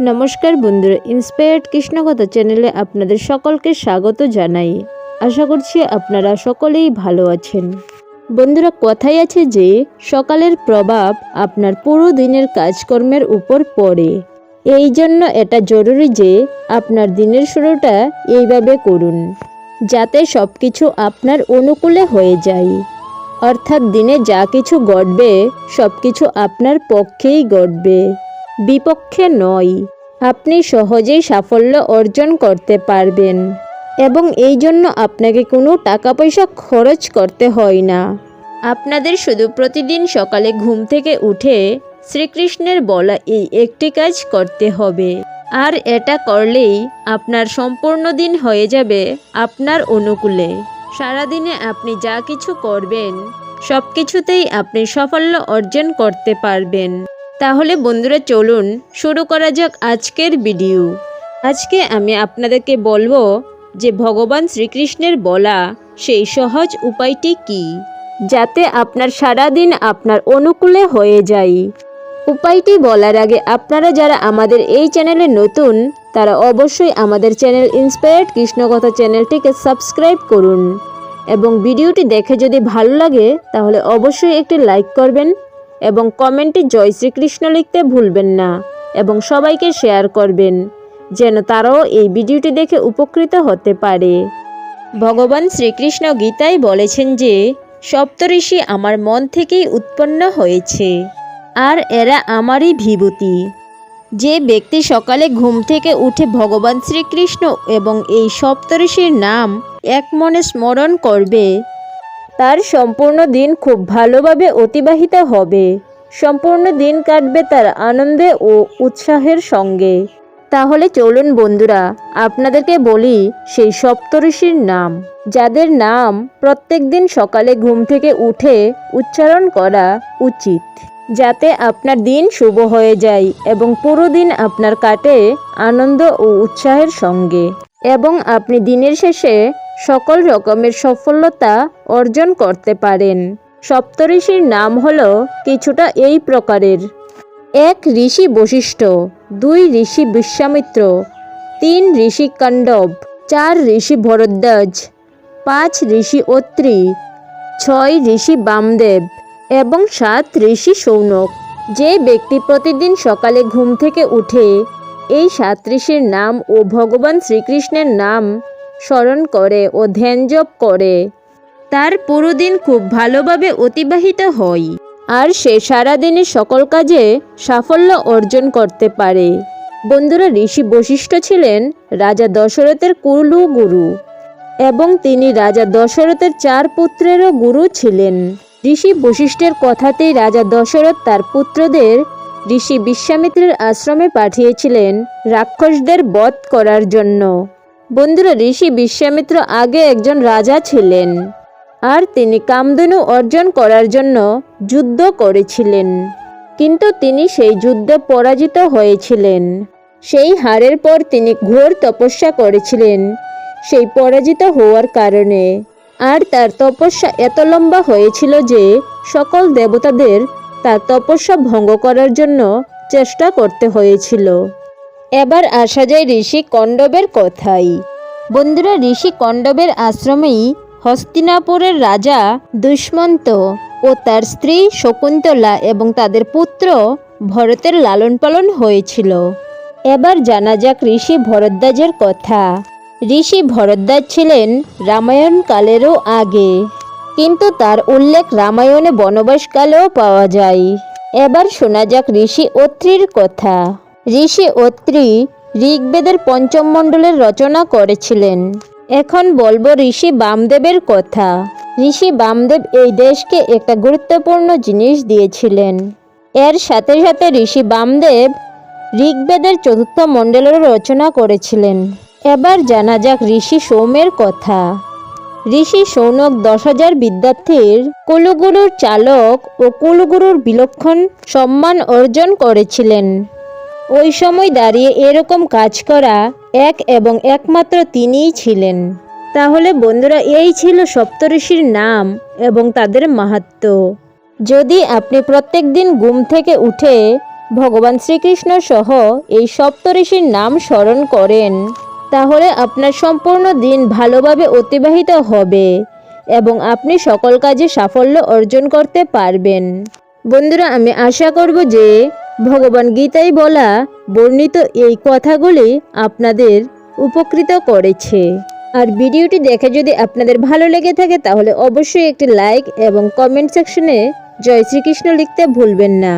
নমস্কার বন্ধুরা ইন্সপায়ার্ড কৃষ্ণকথা চ্যানেলে আপনাদের সকলকে স্বাগত জানাই। আশা করছি আপনারা সকলেই ভালো আছেন। বন্ধুরা, কথাই আছে যে, সকালের প্রভাব আপনার পুরো দিনের কাজকর্মের উপর পড়ে। এই জন্য এটা জরুরি যে, আপনার দিনের শুরুটা এইভাবে করুন, যাতে সব কিছু আপনার অনুকূলে হয়ে যায়। অর্থাৎ দিনে যা কিছু ঘটবে সব কিছু আপনার পক্ষেই ঘটবে। বিপক্ষে নয়। আপনি সহজেই সাফল্য অর্জন করতে পারবেন। এবং এই জন্য আপনাকে কোনো টাকা পয়সা খরচ করতে হয় না। আপনাদের শুধু প্রতিদিন সকালে ঘুম থেকে উঠে শ্রীকৃষ্ণের বলা এই একটি কাজ করতে হবে। আর এটা করলেই আপনার সম্পূর্ণ দিন হয়ে যাবে আপনার অনুকূলে। সারাদিনে আপনি যা কিছু করবেন সব কিছুতেই আপনি সাফল্য অর্জন করতে পারবেন। তাহলে বন্ধুরা চলুন শুরু করা যাক আজকের ভিডিও। আজকে আমি আপনাদেরকে বলব যে ভগবান শ্রীকৃষ্ণের বলা সেই সহজ উপায়টি কি, যাতে আপনার সারা দিন আপনার অনুকূলে হয়ে যায়। উপায়টি বলার আগে আপনারা যারা আমাদের এই চ্যানেলে নতুন, তারা অবশ্যই আমাদের চ্যানেল ইন্সপায়ার্ড কৃষ্ণকথা চ্যানেলটিকে সাবস্ক্রাইব করুন। এবং ভিডিওটি দেখে যদি ভালো লাগে, তাহলে অবশ্যই একটি লাইক করবেন এবং কমেন্টে জয় শ্রীকৃষ্ণ লিখতে ভুলবেন না এবং সবাইকে শেয়ার করবেন, যেন তারাও এই ভিডিওটি দেখে উপকৃত হতে পারে। ভগবান শ্রীকৃষ্ণ গীতায় বলেছেন যে, সপ্তঋষি আমার মন থেকেই উৎপন্ন হয়েছে, আর এরা আমারই বিভূতি। যে ব্যক্তি সকালে ঘুম থেকে উঠে ভগবান শ্রীকৃষ্ণ এবং এই সপ্তঋষির নাম এক মনে স্মরণ করবে তার সম্পূর্ণ দিন খুব ভালোভাবে অতিবাহিত হবে। সম্পূর্ণ দিন কাটবে তার আনন্দে ও উৎসাহের সঙ্গে। তাহলে চলুন বন্ধুরা, আপনাদেরকে বলি সেই সপ্তঋষির নাম, যাদের নাম প্রত্যেক দিন সকালে ঘুম থেকে উঠে উচ্চারণ করা উচিত। যাতে আপনার দিন শুভ হয়ে যায় এবং পুরো দিন আপনার কাটে আনন্দ ও উৎসাহের সঙ্গে। এবং আপনি দিনের শেষে সকল রকমের সফলতা অর্জন করতে পারেন। সপ্তঋষির নাম হল কিছুটা এই প্রকারের। এক ঋষি বশিষ্ঠ, দুই ঋষি বিশ্বামিত্র, তিন ঋষি কাণ্ডব, চার ঋষি ভরদ্বাজ, পাঁচ ঋষি অত্রি, ছয় ঋষি বামদেব এবং সাত ঋষি সৌনক। যে ব্যক্তি প্রতিদিন সকালে ঘুম থেকে উঠে এই সাত ঋষির নাম ও ভগবান শ্রীকৃষ্ণের নাম স্মরণ করে ও ধ্যান জপ করে। তার পুরো দিন খুব ভালোভাবে অতিবাহিত হয়। আর সে সারাদিনের সকল কাজে সাফল্য অর্জন করতে পারে। বন্ধুরা, ঋষি বশিষ্ঠ ছিলেন রাজা দশরথের কুলু গুরু এবং তিনি রাজা দশরথের চার পুত্রেরও গুরু ছিলেন। ঋষি বশিষ্ঠের কথাতেই রাজা দশরথ তার পুত্রদের ঋষি বিশ্বামিত্রের আশ্রমে পাঠিয়েছিলেন রাক্ষসদের বধ করার জন্য। বন্ধুরা, ঋষি বিশ্বামিত্র আগে একজন রাজা ছিলেন আর তিনি কামধেনু অর্জন করার জন্য যুদ্ধ করেছিলেন। কিন্তু তিনি সেই যুদ্ধে পরাজিত হয়েছিলেন। সেই হারের পর তিনি ঘোর তপস্যা করেছিলেন সেই পরাজিত হওয়ার কারণে। আর তার তপস্যা এত লম্বা হয়েছিল যে সকল দেবতাদের তার তপস্যা ভঙ্গ করার জন্য চেষ্টা করতে হয়েছিল। এবার আসা যায় ঋষি কণ্ডবের কথাই। বন্ধুরা, ঋষি কণ্ডবের আশ্রমেই হস্তিনাপুরের রাজা দুষ্মন্ত ও তার স্ত্রী শকুন্তলা এবং তাদের পুত্র ভরতের লালন পালন হয়েছিল। এবার জানা যাক ঋষি ভরদ্বাজের কথা। ঋষি ভরদ্বাজ ছিলেন রামায়ণ কালেরও আগে, কিন্তু তার উল্লেখ রামায়ণে বনবাসকালেও পাওয়া যায়। এবার শোনা যাক ঋষি অত্রির কথা। ঋষি অত্রি ঋগ্বেদের পঞ্চম মণ্ডলের রচনা করেছিলেন। এখন বলব ঋষি বামদেবের কথা। ঋষি বামদেব এই দেশকে একটা গুরুত্বপূর্ণ জিনিস দিয়েছিলেন। এর সাথে সাথে ঋষি বামদেব ঋগ্বেদের চতুর্থ মণ্ডলের রচনা করেছিলেন। এবার জানা যাক ঋষি সৌমের কথা। ঋষি সৌনক দশ হাজার বিদ্যার্থীর কুলগুরুর চালক ও কুলগুরুর বিলক্ষণ সম্মান অর্জন করেছিলেন। ওই সময় দাঁড়িয়ে এরকম কাজ করা এক এবং একমাত্র তিনিই ছিলেন। তাহলে বন্ধুরা, এই ছিল সপ্তঋষির নাম এবং তাদের মাহাত্ম্য যদি আপনি প্রত্যেক দিন ঘুম থেকে উঠে ভগবান শ্রীকৃষ্ণ সহ এই সপ্তঋষির নাম স্মরণ করেন, তাহলে আপনার সম্পূর্ণ দিন ভালোভাবে অতিবাহিত হবে এবং আপনি সকল কাজে সাফল্য অর্জন করতে পারবেন। বন্ধুরা, আমি আশা করব যে ভগবান গীতায় বলা, বর্ণিত এই কথাগুলি আপনাদের উপকৃত করেছে। আর ভিডিওটি দেখে যদি আপনাদের ভালো লেগে থাকে, তাহলে অবশ্যই একটি লাইক এবং কমেন্ট সেকশনে জয় শ্রীকৃষ্ণ লিখতে ভুলবেন না।